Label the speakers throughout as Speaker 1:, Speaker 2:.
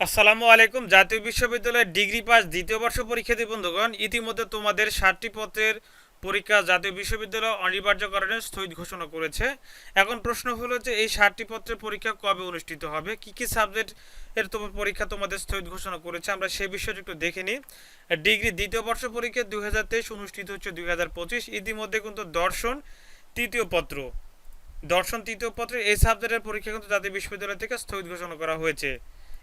Speaker 1: আসসালামু আলাইকুম। জাতীয় বিশ্ববিদ্যালয়ের ডিগ্রি পাস দ্বিতীয় বর্ষ পরীক্ষার্থী বন্ধুগণ, ইতিমধ্যে তোমাদের ষাটটি পত্রের পরীক্ষা জাতীয় বিশ্ববিদ্যালয় অনিবার্যকরণে স্থগিত ঘোষণা করেছে। এখন প্রশ্ন হলো যে এই ষাটটি পত্রের পরীক্ষা কবে অনুষ্ঠিত হবে? কি কি সাবজেক্ট এর তোমার পরীক্ষা তোমাদের স্থগিত ঘোষণা করেছে? আমরা সেই বিষয়টা একটু দেখে নিই। ডিগ্রি দ্বিতীয় বর্ষ পরীক্ষা দুই হাজার তেইশ অনুষ্ঠিত হচ্ছে দুই হাজার পঁচিশ। ইতিমধ্যে কিন্তু দর্শন তৃতীয় পত্র। দর্শন তৃতীয় পত্রের এই সাবজেক্টের পরীক্ষা কিন্তু জাতীয় বিশ্ববিদ্যালয় থেকে স্থগিত ঘোষণা করা হয়েছে।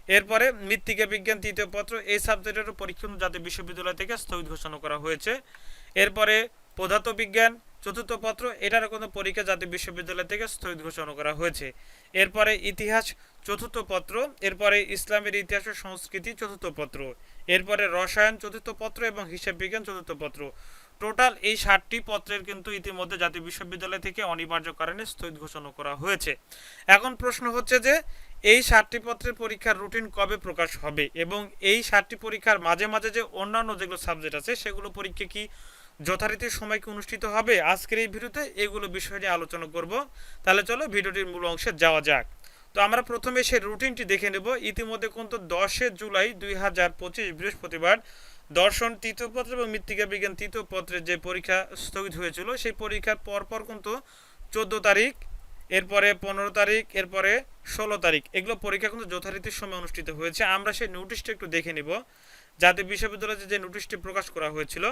Speaker 1: এরপরে মৃত্তিকা বিজ্ঞান তৃতীয় পত্র, এই সাবজেক্টের পরীক্ষা জাতীয় বিশ্ববিদ্যালয় থেকে স্থগিত ঘোষণা করা হয়েছে। এরপরে পদার্থ বিজ্ঞান চতুর্থ পত্র এটার কোনো পরীক্ষা জাতীয় বিশ্ববিদ্যালয় থেকে স্থগিত ঘোষণা করা হয়েছে। এরপরে ইতিহাস চতুর্থ পত্র, এরপরে ইসলামের ইতিহাস ও সংস্কৃতি চতুর্থ পত্র, এরপরে রসায়ন চতুর্থ পত্র এবং হিসাব বিজ্ঞান চতুর্থ পত্র। টোটাল এই ষাটটি পত্রের কিন্তু ইতিমধ্যে জাতীয় বিশ্ববিদ্যালয় থেকে অনিবার্য কারণে স্থগিত ঘোষণা করা হয়েছে। এখন প্রশ্ন হচ্ছে যে এই সাতটি পত্রের পরীক্ষার রুটিন কবে প্রকাশ হবে এবং এই সাতটি পরীক্ষার মাঝে মাঝে যে অন্যান্য যেগুলো সাবজেক্ট আছে, সেগুলো পরীক্ষা কি যথারীতি সময় কি অনুষ্ঠিত হবে? আজকের এই ভিডিওতে এগুলো বিষয় নিয়ে আলোচনা করব। তাহলে চলো ভিডিওটির মূল অংশে যাওয়া যাক। তো আমরা প্রথমে সেই রুটিনটি দেখে নেব। ইতিমধ্যে কিন্তু দশে জুলাই দুই হাজার পঁচিশ বৃহস্পতিবার দর্শন তৃতীয় পত্র এবং মৃত্তিকা বিজ্ঞান তৃতীয় পত্রের যে পরীক্ষা স্থগিত হয়েছিল, সেই পরীক্ষার পরপর কিন্তু চোদ্দ তারিখ এরপরে পনেরো তারিখ, এরপরে ষোলো তারিখ। এগুলো পরীক্ষা কিন্তু যথারীতির সময় অনুষ্ঠিত হয়েছে। আমরা সেই নোটিশটা একটু দেখে নিব। জাতীয় বিশ্ববিদ্যালয়ে যে নোটিশটি প্রকাশ করা হয়েছিল,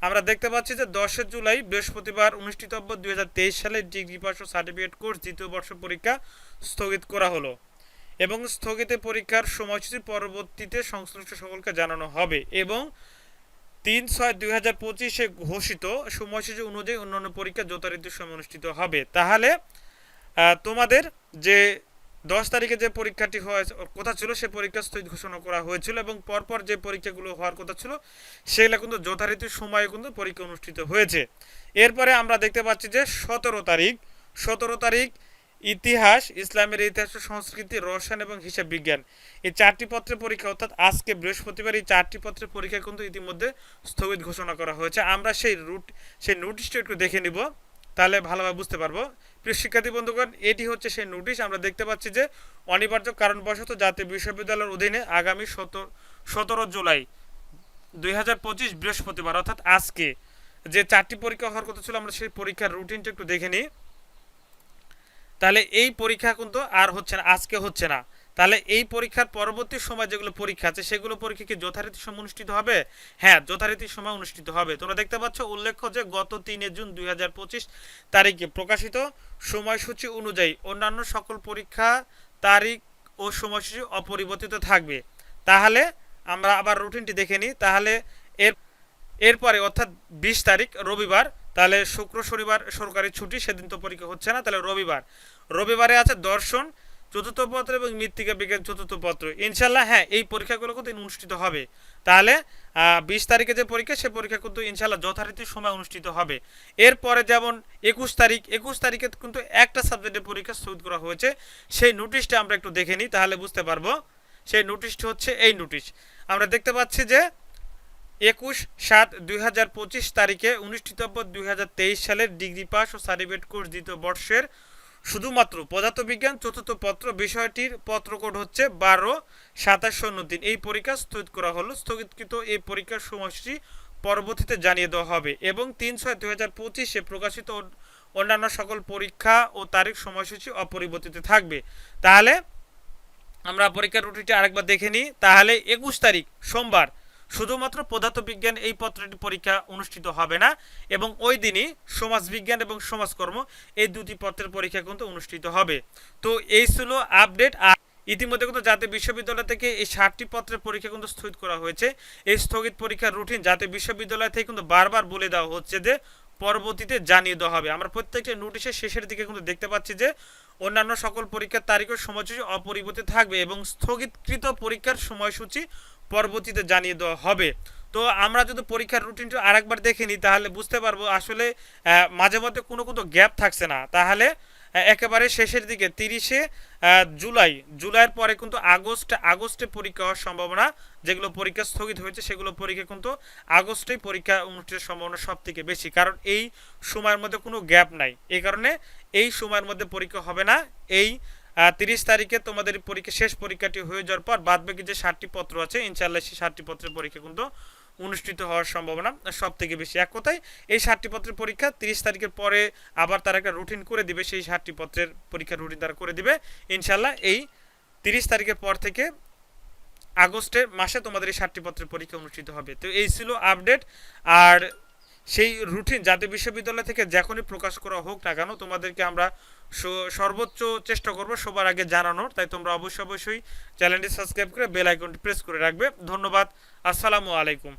Speaker 1: আমরা দেখতে পাচ্ছি যে দশে জুলাই, বৃহস্পতিবার অনুষ্ঠিতব্য দুই হাজার তেইশ সালে ডিগ্রি ও সার্টিফিকেট কোর্স দ্বিতীয় বর্ষ পরীক্ষা স্থগিত করা হলো। এবং স্থগিত পরীক্ষার সময়সূচি পরবর্তীতে সংশ্লিষ্ট সকলকে জানানো হবে। এবং তিন ছয় দুই হাজার পঁচিশে ঘোষিত সময়সূচি অনুযায়ী অন্যান্য পরীক্ষা যথারীতির সময় অনুষ্ঠিত হবে। তাহলে তোমাদের যে দশ তারিখে যে পরীক্ষাটি হওয়ার কথা ছিল, সে পরীক্ষা স্থগিত ঘোষণা করা হয়েছিল এবং পরপর যে পরীক্ষাগুলো হওয়ার কথা ছিল, সেগুলো কিন্তু যথারীতি সময়ে কিন্তু পরীক্ষা অনুষ্ঠিত হয়েছে। এরপরে আমরা দেখতে পাচ্ছি যে সতেরো তারিখ সতেরো তারিখ ইতিহাস, ইসলামের ইতিহাস, সংস্কৃতি, রসায়ন এবং হিসাব বিজ্ঞান। এই চারটি পত্রের পরীক্ষা, অর্থাৎ আজকে বৃহস্পতিবার এই চারটি পত্রের পরীক্ষা কিন্তু ইতিমধ্যে স্থগিত ঘোষণা করা হয়েছে। আমরা সেই রুট, সেই নোটিশটা একটু দেখে নিব, তাহলে ভালোভাবে বুঝতে পারব প্রিয় শিক্ষার্থী বন্ধুগণ, এটি হচ্ছে সেই নোটিশ। আমরা দেখতে পাচ্ছি যে অনিবার্য কারণবশত জাতীয় বিশ্ববিদ্যালয়ের অধীনে আগামী সতেরো সতেরো জুলাই দুই হাজার পঁচিশ বৃহস্পতিবার, অর্থাৎ আজকে যে চারটি পরীক্ষা হওয়ার কথা ছিল, আমরা সেই পরীক্ষার রুটিনটা একটু দেখে নিই। তাহলে এই পরীক্ষা কিন্তু আর হচ্ছে না, আজকে হচ্ছে না। তাহলে এই পরীক্ষার পরবর্তী সময় যেগুলো পরীক্ষা আছে, সেগুলো পরীক্ষা কি যথারীতি সময় অনুষ্ঠিত হবে? হ্যাঁ যথারীতি সময় অনুষ্ঠিত হবে। তোমরা দেখতে পাচ্ছ উল্লেখ্য যে গত তিনে জুন দুই হাজার পঁচিশ তারিখে প্রকাশিত সময়সূচি অনুযায়ী অন্যান্য সকল পরীক্ষা তারিখ ও সময়সূচি অপরিবর্তিত থাকবে। তাহলে আমরা আবার রুটিনটি দেখে নিই। তাহলে এর, এরপরে অর্থাৎ বিশ তারিখ, রবিবার, তাহলে শুক্র, শনিবার সরকারি ছুটি, সেদিন তো পরীক্ষা হচ্ছে না, তাহলে রবিবার। রবিবারে আছে দর্শন চতুর্থ পত্র এবং মৃত্তিকা বিজ্ঞান চতুর্থ পত্র। ইনশাল্লাহ হ্যাঁ এই পরীক্ষাগুলো কিন্তু অনুষ্ঠিত হবে। তাহলে বিশ তারিখে যে পরীক্ষা, সে পরীক্ষা কিন্তু ইনশাল্লাহ যথারীতি সময় অনুষ্ঠিত হবে। এরপরে যেমন একুশ তারিখ, একুশ তারিখে কিন্তু একটা সাবজেক্টের পরীক্ষা স্থগিত করা হয়েছে। সেই নোটিশটা আমরা একটু দেখে নিই, তাহলে বুঝতে পারব। সেই নোটিশটি হচ্ছে এই নোটিশ। আমরা দেখতে পাচ্ছি যে একুশ সাত দুই তারিখে অনুষ্ঠিতব্য দুই হাজার তেইশ সালের ডিগ্রি পাস ও সার্টিফিকেট কোর্স দ্বিতীয় বর্ষের শুধুমাত্র পদার্থবিজ্ঞান চতুর্থ পত্র বিষয়টির পত্র কোড হচ্ছে বারো সাতাশ শূন্য তিন। এই পরীক্ষা স্থগিত করা হলো। স্থগিতকৃত এই পরীক্ষার সময়সূচি পরবর্তীতে জানিয়ে দেওয়া হবে এবং তিন ছয় দুই হাজার পঁচিশে প্রকাশিত অন্যান্য সকল পরীক্ষা ও তারিখ সময়সূচি অপরিবর্তিত থাকবে। তাহলে আমরা পরীক্ষার রুটিনটি আরেকবার দেখে নিই। তাহলে একুশ তারিখ সোমবার শুধুমাত্র পদার্থবিজ্ঞান এই পত্রটি পরীক্ষা অনুষ্ঠিত হবে না, এবং ওই দিনই সমাজবিজ্ঞান এবং সমাজকর্ম এই দুটি পত্রের পরীক্ষা কিন্তু অনুষ্ঠিত হবে। তো এই ছিল আপডেট, আর ইতিমধ্যে কিন্তু জাতীয় বিশ্ববিদ্যালয় থেকে এই ষাটটি পত্রের পরীক্ষা কিন্তু স্থগিত করা হয়েছে। এই স্থগিত পরীক্ষার রুটিন জাতীয় বিশ্ববিদ্যালয় থেকে কিন্তু বারবার বলে দেওয়া হচ্ছে যে, পরবর্তীতে জানিয়ে দেওয়া হবে। আমরা প্রত্যেকটা নোটিশের শেষের দিকে কিন্তু দেখতে পাচ্ছি যে, অন্যান্য সকল পরীক্ষার তারিখ ও সময়সূচি অপরিবর্তিত থাকবে এবং স্থগিতকৃত পরীক্ষার সময়সূচি পরবর্তীতে জানিয়ে দেওয়া হবে। তো আমরা যদি পরীক্ষার রুটিনটা আরেকবার দেখে নিই, তাহলে বুঝতে পারব আসলে মাঝে মধ্যে কোনো কোনো গ্যাপ থাকছে না। তাহলে একেবারে শেষের দিকে, তিরিশে জুলাই, জুলাইয়ের পরে কিন্তু আগস্ট, আগস্টে পরীক্ষা হওয়ার সম্ভাবনা, যেগুলো পরীক্ষা স্থগিত হয়েছে, সেগুলো পরীক্ষা কিন্তু আগস্টেই পরীক্ষা অনুষ্ঠিতের সম্ভাবনা সব থেকে বেশি। কারণ এই সময়ের মধ্যে কোনো গ্যাপ নাই। এই কারণে এই সময়ের মধ্যে পরীক্ষা হবে না, এই তিরিশ তারিখে তোমাদের পরীক্ষা, শেষ পরীক্ষাটি হয়ে যাওয়ার পর বাদ বাকি যে ষাটটি পত্র আছে ইনশাল্লাহ সেই ষাটটি পত্রের পরীক্ষা কিন্তু অনুষ্ঠিত হওয়ার সম্ভাবনা সব থেকে বেশি এক কথায়। এই ষাটটি পত্রের পরীক্ষা তিরিশ তারিখের পরে আবার তারা একটা রুটিন করে দিবে, সেই ষাটটি পত্রের পরীক্ষার রুটিন তারা করে দিবে। ইনশাল্লাহ এই তিরিশ তারিখের পর থেকে আগস্টের মাসে তোমাদের এই ষাটটি পত্রের পরীক্ষা অনুষ্ঠিত হবে। তো এই ছিল আপডেট আর সেই রুটিন জাতীয় বিশ্ববিদ্যালয় থেকে যখনই প্রকাশ করা হোক না কেন, তোমাদেরকে আমরা সর্বোচ্চ চেষ্টা করব সবার আগে জানানোর। তাই তোমরা অবশ্যই অবশ্যই চ্যানেলটি সাবস্ক্রাইব করে বেল আইকনটি প্রেস করে রাখবে। ধন্যবাদ। আসসালামু আলাইকুম।